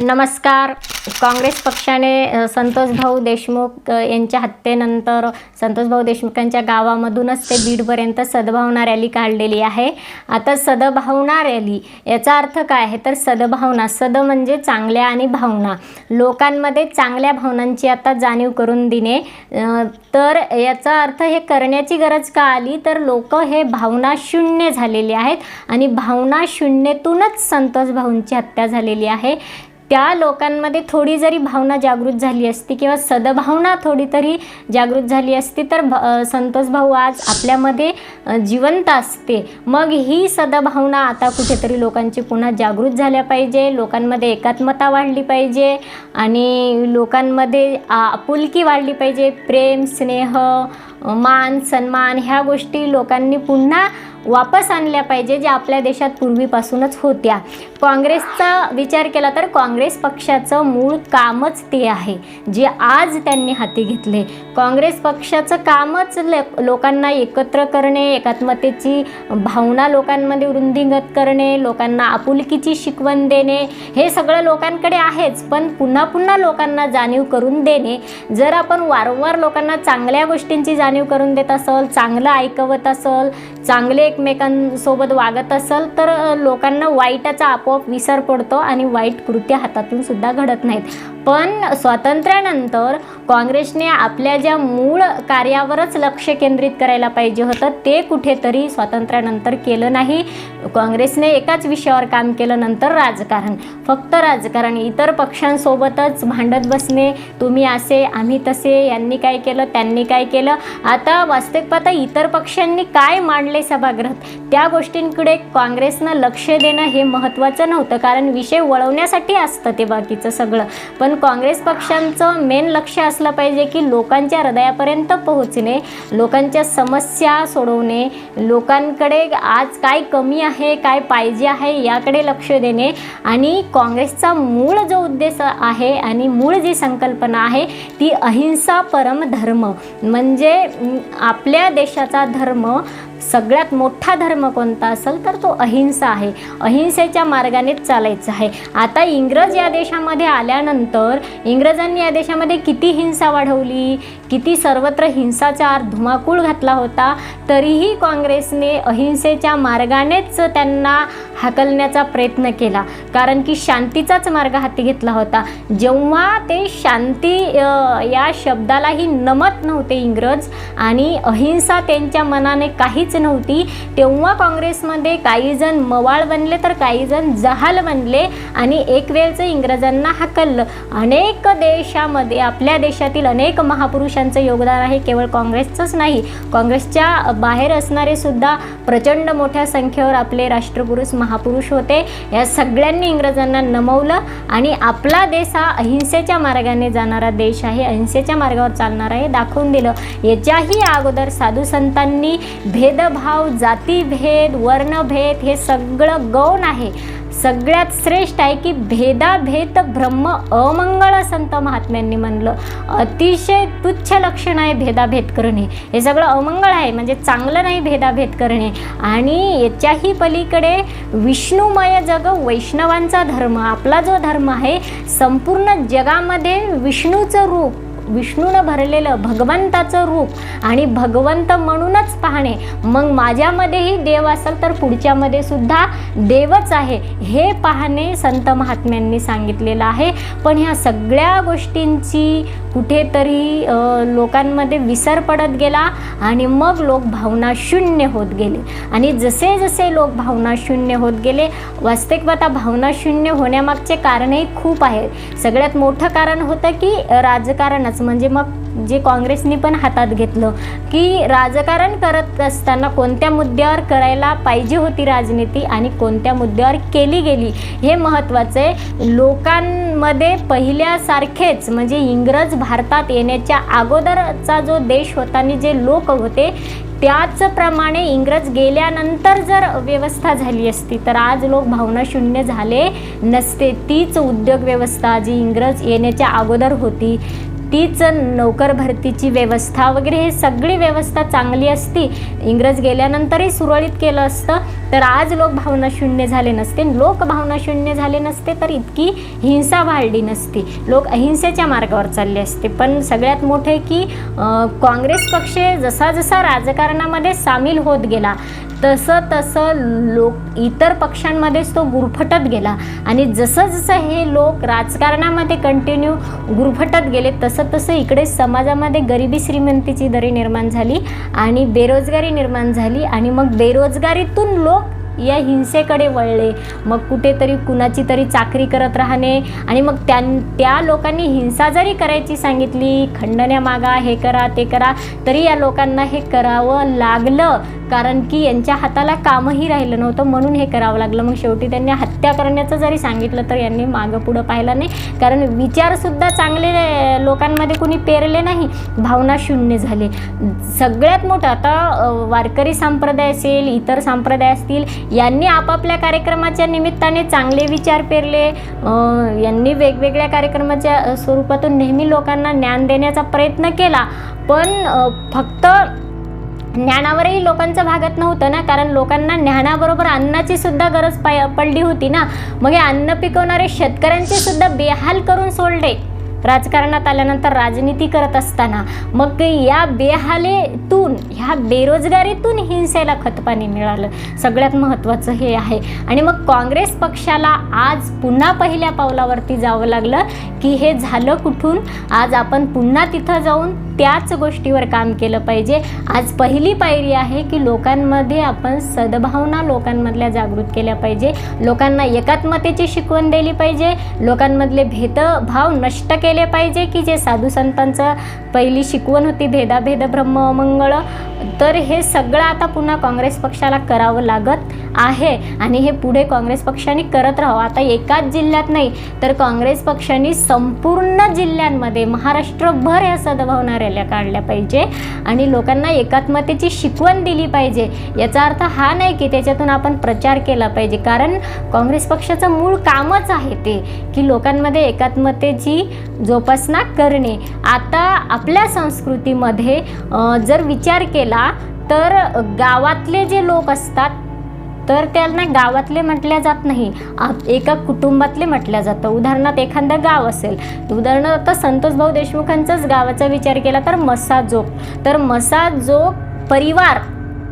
नमस्कार. काँग्रेस पक्षाने संतोषभाऊ संतोष भाऊ देशमुख यांच्या हत्येनंतर संतोष भाऊ गावामधूनच ते बीडपर्यंत सद्भावना रॅली काढलेली आहे. आता सदभावना रॅली याचा अर्थ काय आहे? तर सद्भावना सद म्हणजे चांगल्या आणि भावना. लोकांमध्ये चांगल्या भावनांची आता जाणीव करून देणे तर याचा अर्थ हे करण्याची गरज का आली? तर लोक हे भावना शून्य झालेले आहेत आणि भावना शून्यतूनच संतोष भाऊंची हत्या झालेली आहे. त्या लोकांमध्ये थोडी जरी भावना जागृत झाली असती किंवा सदभावना थोडी तरी जागृत झाली असती तर भ संतोष भाऊ आज आपल्यामध्ये जिवंत असते. मग ही सदभावना आता कुठेतरी लोकांची पुन्हा जागृत झाल्या पाहिजे लोकांमध्ये एकात्मता वाढली पाहिजे आणि लोकांमध्ये आपुलकी वाढली पाहिजे. प्रेम स्नेह मान सन्मान ह्या गोष्टी लोकांनी पुन्हा वापस आणल्या पाहिजे ज्या आपल्या देशात पूर्वीपासूनच होत्या. काँग्रेसचा विचार केला तर काँग्रेस पक्षाचं मूळ कामच ते आहे जे आज त्यांनी हाती घेतले. काँग्रेस पक्षाचं कामच लोकांना एकत्र करणे एकात्मतेची भावना लोकांमध्ये वृद्धिंगत करणे लोकांना आपुलकीची शिकवण देणे हे सगळं लोकांकडे आहेच. पण पुन्हा पुन्हा लोकांना जाणीव करून देणे जर आपण वारंवार लोकांना चांगल्या गोष्टींची जाणीव करून देत असल चांगलं ऐकवत असल चांगले एकमेकांसोबत वागत असेल तर लोकांना वाईटाचा आपोआप विसर पडतो आणि वाईट कृत्य हातातून सुद्धा घडत नाहीत. पण स्वातंत्र्यानंतर काँग्रेसने आपल्या ज्या मूळ कार्यावरच लक्ष केंद्रित करायला पाहिजे होतं ते कुठेतरी स्वातंत्र्यानंतर केलं नाही. काँग्रेसने एकाच विषयावर काम केलं नंतर राजकारण. फक्त राजकारण. इतर पक्षांसोबतच भांडत बसणे तुम्ही असे आम्ही तसे यांनी काय केलं त्यांनी काय केलं. आता वास्तविक पाहता इतर पक्षांनी काय मांडले सभाग सभागृहात त्या गोष्टींकडे काँग्रेसनं लक्ष देणं हे महत्त्वाचं नव्हतं कारण विषय वळवण्यासाठी असतं ते बाकीचं सगळं. पण काँग्रेस पक्षांचं मेन लक्ष असलं पाहिजे की लोकांच्या हृदयापर्यंत पोहोचणे लोकांच्या समस्या सोडवणे लोकांकडे आज काय कमी आहे काय पाहिजे आहे याकडे लक्ष देणे. आणि काँग्रेसचा मूळ जो उद्देश आहे आणि मूळ जी संकल्पना आहे ती अहिंसा परम धर्म. म्हणजे आपल्या देशाचा धर्म सगळ्यात मोठा धर्म कोणता असेल तर तो अहिंसा आहे. अहिंसेच्या मार्गानेच चालायचं आहे. आता इंग्रज या देशामध्ये आल्यानंतर इंग्रजांनी या देशामध्ये किती हिंसा वाढवली किती सर्वत्र हिंसाचार धुमाकूळ घातला होता तरीही काँग्रेसने अहिंसेच्या मार्गानेच त्यांना हाकलण्याचा प्रयत्न केला. कारण की शांतीचाच मार्ग हाती घेतला होता. जेव्हा ते शांती या शब्दालाही नमत नव्हते इंग्रज आणि अहिंसा त्यांच्या मनाने काहीच नव्हती. तेव्हा काँग्रेसमध्ये काही जण मवाळ बनले तर काही जण जहाल बनले आणि एक वेळचं इंग्रजांना हाकललं. अनेक देशामध्ये आपल्या देशातील अनेक महापुरुषांचं योगदान आहे केवळ काँग्रेसचंच नाही. काँग्रेसच्या बाहेर असणारे सुद्धा प्रचंड मोठ्या संख्येवर आपले राष्ट्रपुरुष महापुरुष होते. या सगळ्यांनी इंग्रजांना नमवलं आणि आपला देश हा अहिंसेच्या मार्गाने जाणारा देश आहे अहिंसेच्या मार्गावर चालणारा हे दाखवून दिलं. याच्याही अगोदर साधू संतांनी भेद भेदभाव जातीभेद वर्णभेद हे सगळं गौण आहे. सगळ्यात श्रेष्ठ आहे की भेदाभेद ब्रह्म अमंगळ संत महात्म्यांनी म्हणलं अतिशय तुच्छ लक्षण आहे भेदाभेद करणे. हे सगळं अमंगळ आहे म्हणजे चांगलं नाही भेदाभेद करणे. आणि याच्याही पलीकडे विष्णुमय जग वैष्णवांचा धर्म. आपला जो धर्म आहे संपूर्ण जगामध्ये विष्णूचं रूप विष्णूनं भरलेलं भगवंताचं रूप आणि भगवंत म्हणूनच पाहणे. मग माझ्यामध्येही देव असेल तर पुढच्यामध्ये सुद्धा देवच आहे हे पाहणे संत महात्म्यांनी सांगितलेलं आहे. पण ह्या सगळ्या गोष्टींची कुठेतरी लोकांमध्ये विसर पडत गेला आणि मग लोक भावना शून्य होत गेले. आणि जसे जसे लोक भावना शून्य होत गेले वास्तविकता भावना शून्य होण्यामागचे कारणही खूप आहेत. सगळ्यात मोठं कारण होतं की राजकारणच. म्हणजे मग जे काँग्रेसनी पण हातात घेतलं की राजकारण करत असताना कोणत्या मुद्द्यावर करायला पाहिजे होती राजनीती आणि कोणत्या मुद्द्यावर केली गेली हे महत्त्वाचं. आहे लोकांमध्ये पहिल्यासारखेच म्हणजे इंग्रज भारतात येण्याच्या अगोदरचा जो देश होता आणि जे लोक होते त्याचप्रमाणे इंग्रज गेल्यानंतर जर व्यवस्था झाली असती तर आज लोक भावनाशून्य झाले नसते. तीच उद्योग व्यवस्था जी इंग्रज येण्याच्या अगोदर होती तीच नोकर भरतीची व्यवस्था वगैरे हे सगळी व्यवस्था चांगली असती. इंग्रज गेल्यानंतरही सुरळीत केलं असतं. तर आज लोक भावनाशून्य झाले नसते. लोक भावनाशून्य झाले नसते तर इतकी हिंसा वाढली नसती. लोक अहिंसेच्या मार्गावर चालले असते. पण सगळ्यात मोठे की काँग्रेस पक्ष जसा जसा राजकारणामध्ये सामील होत गेला तसं तसं लोक इतर पक्षांमध्येच तो गुरफटत गेला. आणि जसं जसं हे लोक राजकारणामध्ये कंटिन्यू गुरफटत गेले तसं तसं इकडे समाजामध्ये गरिबी श्रीमंतीची दरी निर्माण झाली आणि बेरोजगारी निर्माण झाली आणि मग बेरोजगारीतून लोक या हिंसेकडे वळले. मग कुठेतरी कुणाची तरी चाकरी करत राहणे आणि मग त्या त्या लोकांनी हिंसा जरी करायची सांगितली खंडण्या मागा हे करा ते करा तरी या लोकांना हे करावं लागलं. कारण की यांच्या हाताला कामही राहिलं नव्हतं म्हणून हे करावं लागलं. मग शेवटी त्यांनी हत्या करण्याचं जरी सांगितलं तर यांनी मागं पुढं पाहिलं नाही. कारण विचारसुद्धा चांगले लोकांमध्ये कुणी पेरले नाही. भावना शून्य झाले. सगळ्यात मोठं आता वारकरी संप्रदाय असेल इतर संप्रदाय असतील यांनी आपापल्या कार्यक्रमाच्या निमित्ताने चांगले विचार पेरले. यांनी वेगवेगळ्या कार्यक्रमाच्या स्वरूपातून नेहमी लोकांना ज्ञान देण्याचा प्रयत्न केला. पण फक्त ज्ञानावरही लोकांचं भागत नव्हतं ना कारण लोकांना ज्ञानाबरोबर अन्नाची सुद्धा गरज पाय पडली होती ना. मग हे अन्न पिकवणारे शेतकऱ्यांचे सुद्धा बेहाल करून सोडले. राजकारणात आल्यानंतर राजनीती करत असताना मग या बेहालेतून ह्या बेरोजगारीतून हिंसेला खतपाणी मिळालं. सगळ्यात महत्त्वाचं हे आहे. आणि मग काँग्रेस पक्षाला आज पुन्हा पहिल्या पावलावरती जावं लागलं की हे झालं कुठून? आज आपण पुन्हा तिथं जाऊन त्याच गोष्टीवर काम केलं पाहिजे. आज पहिली पायरी आहे की लोकांमध्ये आपण सद्भावना लोकांमधल्या जागृत केल्या पाहिजे. लोकांना एकात्मतेची शिकवण दिली पाहिजे. लोकांमधले भेदभाव नष्ट केले केले पाहिजे की जे साधू संतांचं पहिली शिकवण होती भेदाभेद ब्रह्म अमंगळ तर हे सगळं आता पुन्हा काँग्रेस पक्षाला करावं लागत आहे आणि हे पुढे काँग्रेस पक्षाने करत राहावं. आता एकाच जिल्ह्यात नाही तर काँग्रेस पक्षाने संपूर्ण जिल्ह्यांमध्ये महाराष्ट्रभर या सद्भावना रॅल्या काढल्या पाहिजे आणि लोकांना एकात्मतेची शिकवण दिली पाहिजे. याचा अर्थ हा नाही की त्याच्यातून आपण प्रचार केला पाहिजे कारण काँग्रेस पक्षाचं मूळ कामच आहे ते की लोकांमध्ये एकात्मतेची जोपासना करणे. आता आपल्या संस्कृतीमध्ये जर विचार केला तर गावातले जे लोक असतात तर त्यांना गावातले म्हटल्या जात नाही. आप एका कुटुंबातले म्हटल्या जातं. उदाहरणार्थ एखादं गाव असेल उदाहरणार्थ संतोष भाऊ देशमुखांचाच गावाचा विचार केला तर मसाजोग. तर मसाजोग परिवार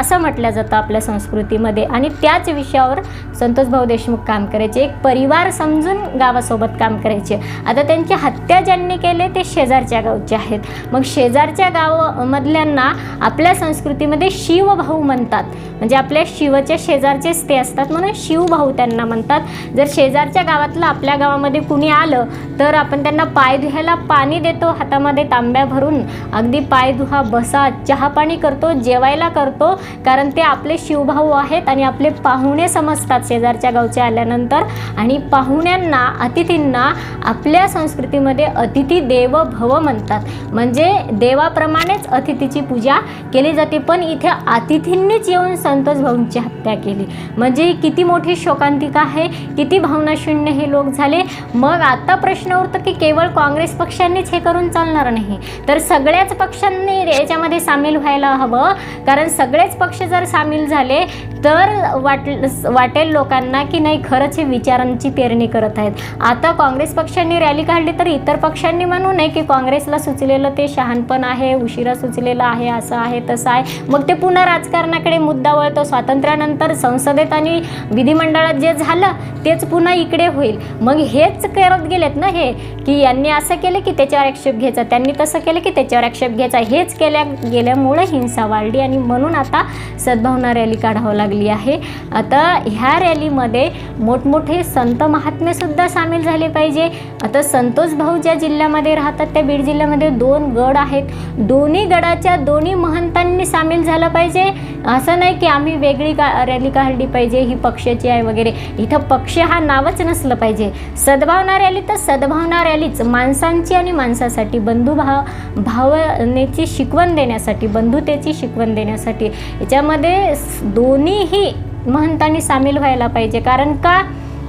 असं म्हटलं जातं आपल्या संस्कृतीमध्ये. आणि त्याच विषयावर संतोष भाऊ देशमुख काम करायचे. एक परिवार समजून गावासोबत काम करायचे. आता त्यांची हत्या ज्यांनी केले ते शेजारच्या गावचे आहेत. मग शेजारच्या गावामधल्यांना आपल्या संस्कृतीमध्ये शिवभाऊ म्हणतात. म्हणजे आपल्या शिवच्या शेजारचेच ते असतात म्हणून शिवभाऊ त्यांना म्हणतात. जर शेजारच्या गावातलं आपल्या गावामध्ये कुणी आलं तर आपण त्यांना पाय धुवायला पाणी देतो. हातामध्ये तांब्या भरून अगदी पाय धुहा बसा चहा पाणी करतो जेवायला करतो. कारण ते आपले शिवभाऊ आहेत आणि आपले पाहुणे समजतात शेजारच्या गावचे आल्यानंतर. आणि पाहुण्यांना अतिथींना आपल्या संस्कृतीमध्ये अतिथी देव भव म्हणतात. म्हणजे देवाप्रमाणेच अतिथीची पूजा केली जाते. पण इथे अतिथींनीच येऊन संतोष भाऊंची हत्या केली. म्हणजे किती मोठी शोकांतिका आहे किती भावनाशून्य हे लोक झाले. मग आता प्रश्न उरतो की केवळ काँग्रेस पक्षांनीच हे करून चालणार नाही. तर सगळ्याच पक्षांनी याच्यामध्ये सामील व्हायला हवं. कारण सगळेच पक्ष जर सामील झाले तर वाट वाटेल लोकांना की नाही खरंच हे विचारांची पेरणी करत आहेत. आता काँग्रेस पक्षांनी रॅली काढली तर इतर पक्षांनी म्हणू नये की काँग्रेसला सुचलेलं ते शहाणपण आहे उशिरा सुचलेलं आहे असं आहे तसं आहे. मग ते पुन्हा राजकारणाकडे मुद्दा वळतो. स्वातंत्र्यानंतर संसदेत आणि विधिमंडळात जे झालं तेच पुन्हा इकडे होईल. मग हेच करत गेलेत ना हे की यांनी असं केलं की त्याच्यावर आक्षेप घ्यायचा त्यांनी तसं केलं की त्याच्यावर आक्षेप घ्यायचा. हेच केल्या गेल्यामुळं हिंसा वाढली आणि म्हणून आता सद्भावना रॅली काढावं लागली. आहे. आता ह्या रॅलीमध्ये मोठमोठे संत महात्मेसुद्धा सामील झाले पाहिजे. आता संतोष भाऊ ज्या जिल्ह्यामध्ये राहतात त्या बीड जिल्ह्यामध्ये दोन गड आहेत. दोन्ही गडाच्या दोन्ही महंतांनी सामील झालं पाहिजे. असं नाही की आम्ही वेगळी का रॅली काढली पाहिजे ही पक्षाची आहे वगैरे. इथं पक्ष हा नावच नसलं पाहिजे. सद्भावना रॅली तर सद्भावना रॅलीच. माणसांची आणि माणसासाठी बंधुभाव भावनेची शिकवण देण्यासाठी बंधुतेची शिकवण देण्यासाठी. याच्यामध्ये दोन्ही दोन्हीही महंतांनी सामील व्हायला पाहिजे. कारण का?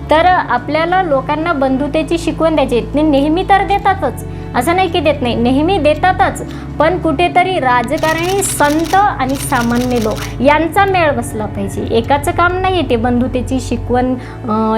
तर आपल्याला लोकांना बंधुतेची शिकवण द्यायची. ते नेहमी तर देतातच. असं नाही की देत नाही. नेहमी देतातच पण कुठेतरी राजकारणी संत आणि सामान्य लोक यांचा मेळ बसला पाहिजे. एकाचं काम नाही आहे ते बंधुतेची शिकवण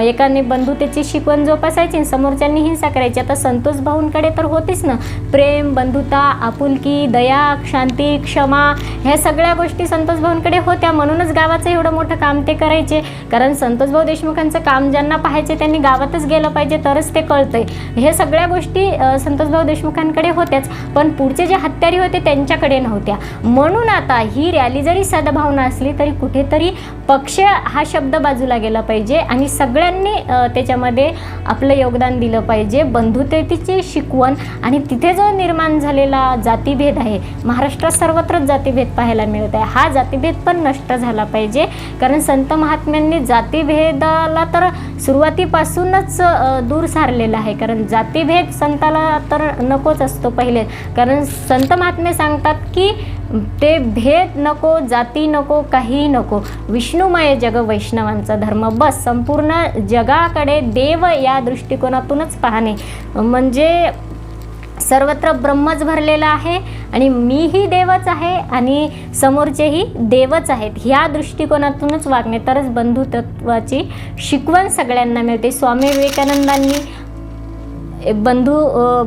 एकाने बंधुतेची शिकवण जोपासायची आणि समोरच्यांनी हिंसा करायची. आता संतोष भाऊंकडे तर होतीच ना. प्रेम बंधुता आपुलकी दया शांती क्षमा ह्या सगळ्या गोष्टी संतोष भाऊंकडे होत्या. म्हणूनच गावाचं एवढं मोठं काम ते करायचे. कारण संतोष भाऊ देशमुखांचं काम ज्यांना पाहायचे त्यांनी गावातच गेलं पाहिजे तरच ते कळतंय. हे सगळ्या गोष्टी संतोष भाऊ देशमुखांकडे होत्याच पण पुढचे जे हत्यारी होते त्यांच्याकडे नव्हत्या. म्हणून आता ही रॅली जरी सद्भावना असली तरी कुठेतरी पक्ष हा शब्द बाजूला गेला पाहिजे आणि सगळ्यांनी त्याच्यामध्ये आपलं योगदान दिलं पाहिजे. बंधुतेची शिकवण आणि तिथे जो निर्माण झालेला जातीभेद आहे महाराष्ट्रात सर्वत्रच जातीभेद पाहायला मिळत आहे. हा जातीभेद पण नष्ट झाला पाहिजे. कारण संत महात्म्यांनी जातीभेदाला तर सुरुवातीपासूनच दूर सारलेला आहे. कारण जातीभेद संताला तर नकोच असतो पहिले. कारण संत महात्मे सांगतात की ते भेद नको जाती नको काही नको. विष्णुमय जग वैष्णवांचा धर्म. बस संपूर्ण जगाकडे देव या दृष्टिकोनातूनच पाहणे. म्हणजे सर्वत्र ब्रह्मच भरलेला आहे आणि मीही देवच आहे आणि समोरचेही देवच आहेत. ह्या दृष्टिकोनातूनच वागणे. तरच बंधुतत्वाची शिकवण सगळ्यांना मिळते. स्वामी विवेकानंदांनी बंधू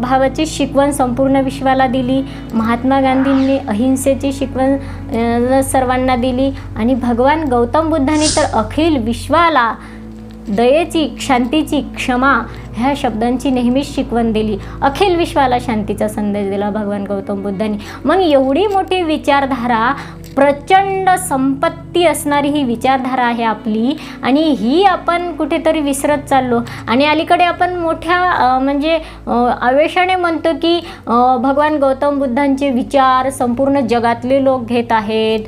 भावाची शिकवण संपूर्ण विश्वाला दिली. महात्मा गांधींनी अहिंसेची शिकवण सर्वांना दिली. आणि भगवान गौतम बुद्धांनी तर अखिल विश्वाला दयेची शांतीची क्षमा ह्या शब्दांची नेहमीच शिकवण दिली. अखिल विश्वाला शांतीचा संदेश दिला भगवान गौतम बुद्धांनी. मग एवढी मोठी विचारधारा प्रचंड संपत्ती असणारी ही विचारधारा आहे आपली. आणि ही आपण कुठेतरी विसरत चाललो. आणि अलीकडे आपण मोठ्या म्हणजे आवेशाने म्हणतो की भगवान गौतम बुद्धांचे विचार संपूर्ण जगातले लोक घेत आहेत.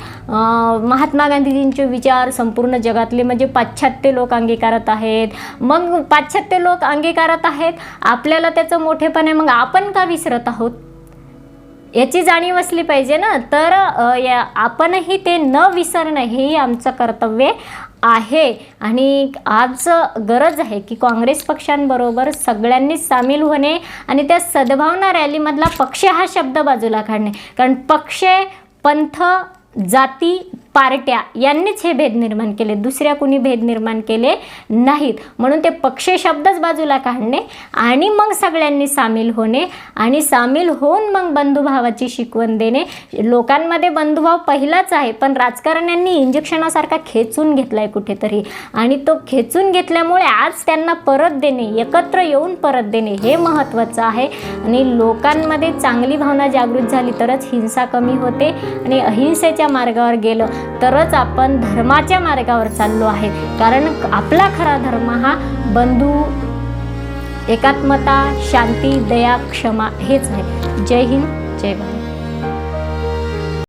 महात्मा गांधीजींचे विचार संपूर्ण जगातले म्हणजे पाश्चात्य लोक अंगीकारत आहेत. मग पाश्चात्य लोक अंगीकारत आहेत. आपल्याला त्याचं मोठेपण आहे. मग आपण का विसरत आहोत? याची जाणीव असली पाहिजे ना. तर या आपणही ते न विसरणं हेही आमचं कर्तव्य आहे. आणि आज गरज आहे की काँग्रेस पक्षांबरोबर सगळ्यांनीच सामील होणे आणि त्या सद्भावना रॅलीमधला पक्ष हा शब्द बाजूला काढणे. कारण पक्ष पंथ जाती पार्ट्या यांनीच हे भेद निर्माण केले. दुसऱ्या कुणी भेद निर्माण केले नाहीत. म्हणून ते पक्ष शब्दच बाजूला काढणे आणि मग सगळ्यांनी सामील होणे आणि सामील होऊन मग बंधुभावाची शिकवण देणे. लोकांमध्ये बंधुभाव पहिलाच आहे पण राजकारण्यांनी इंजेक्शनासारखा खेचून घेतला आहे कुठेतरी. आणि तो खेचून घेतल्यामुळे आज त्यांना परत देणे एकत्र येऊन परत देणे हे महत्त्वाचं आहे. आणि लोकांमध्ये चांगली भावना जागृत झाली तरच हिंसा कमी होते आणि अहिंसेच्या मार्गावर गेलं. तरच आपण धर्माच्या मार्गावर चाललो आहे. कारण आपला खरा धर्म हा बंधू एकात्मता शांती दया क्षमा हेच आहे. जय हिंद जय भारत.